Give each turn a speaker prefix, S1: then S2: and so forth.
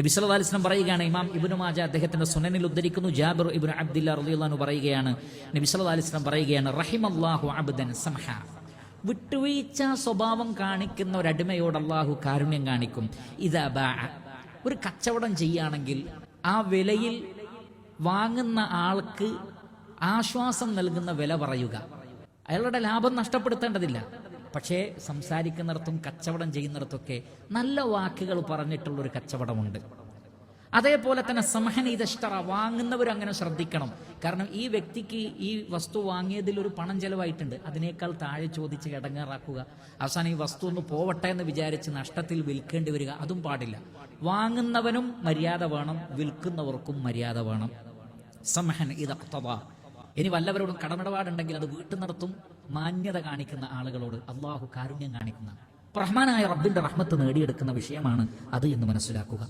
S1: നബി സല്ലല്ലാഹു അലൈഹി വസല്ലം പറയുകയാണ് ഇമാം ഇബ്നു മാജ അദ്ദേഹത്തിന്റെ സുനനിൽ ഉദ്ധരിക്കുന്നു ജാബിർ അബ്ദുല്ല റളിയല്ലാഹു അൻഹു പറയുകയാണ് നബി സല്ലല്ലാഹു അലൈഹി വസല്ലം പറയുകയാണ് റഹിമല്ലാഹു അബ്ദൻ സംഹ വിട്ടുവീഴ്ച സ്വഭാവം കാണിക്കുന്ന ഒരു അടിമയോട് അള്ളാഹു കാരുണ്യം കാണിക്കും. ഇതാ ഒരു കച്ചവടം ചെയ്യുകയാണെങ്കിൽ ആ വിലയിൽ വാങ്ങുന്ന ആൾക്ക് ആശ്വാസം നൽകുന്ന വില പറയുക. അയാളുടെ ലാഭം നഷ്ടപ്പെടുത്തേണ്ടതില്ല. പക്ഷേ സംസാരിക്കുന്നിടത്തും കച്ചവടം ചെയ്യുന്നിടത്തൊക്കെ നല്ല വാക്കുകൾ പറഞ്ഞിട്ടുള്ള ഒരു കച്ചവടമുണ്ട്. അതേപോലെ തന്നെ സമഹനീതഷ്ടറ വാങ്ങുന്നവർ അങ്ങനെ ശ്രദ്ധിക്കണം. കാരണം ഈ വ്യക്തിക്ക് ഈ വസ്തു വാങ്ങിയതിൽ ഒരു പണം ചെലവായിട്ടുണ്ട്. അതിനേക്കാൾ താഴെ ചോദിച്ച് ഇടങ്ങാറാക്കുക. അവസാനം ഈ വസ്തു ഒന്ന് പോവട്ടെ എന്ന് വിചാരിച്ച് നഷ്ടത്തിൽ വിൽക്കേണ്ടി വരിക അതും പാടില്ല. വാങ്ങുന്നവനും മര്യാദ വേണം വിൽക്കുന്നവർക്കും മര്യാദ വേണം. സമഹൻ ഇതക്തവ ഇനി വല്ലവരോടും കടമിടപാടുണ്ടെങ്കിൽ അത് വീട്ടു നടത്തും മാന്യത കാണിക്കുന്ന ആളുകളോട് അള്ളാഹു കാരുണ്യം കാണിക്കുന്ന. റഹ്മാനായ റബ്ബിന്റെ റഹ്മത്ത് നേടിയെടുക്കുന്ന വിഷയമാണ് അത് എന്ന് മനസ്സിലാക്കുക.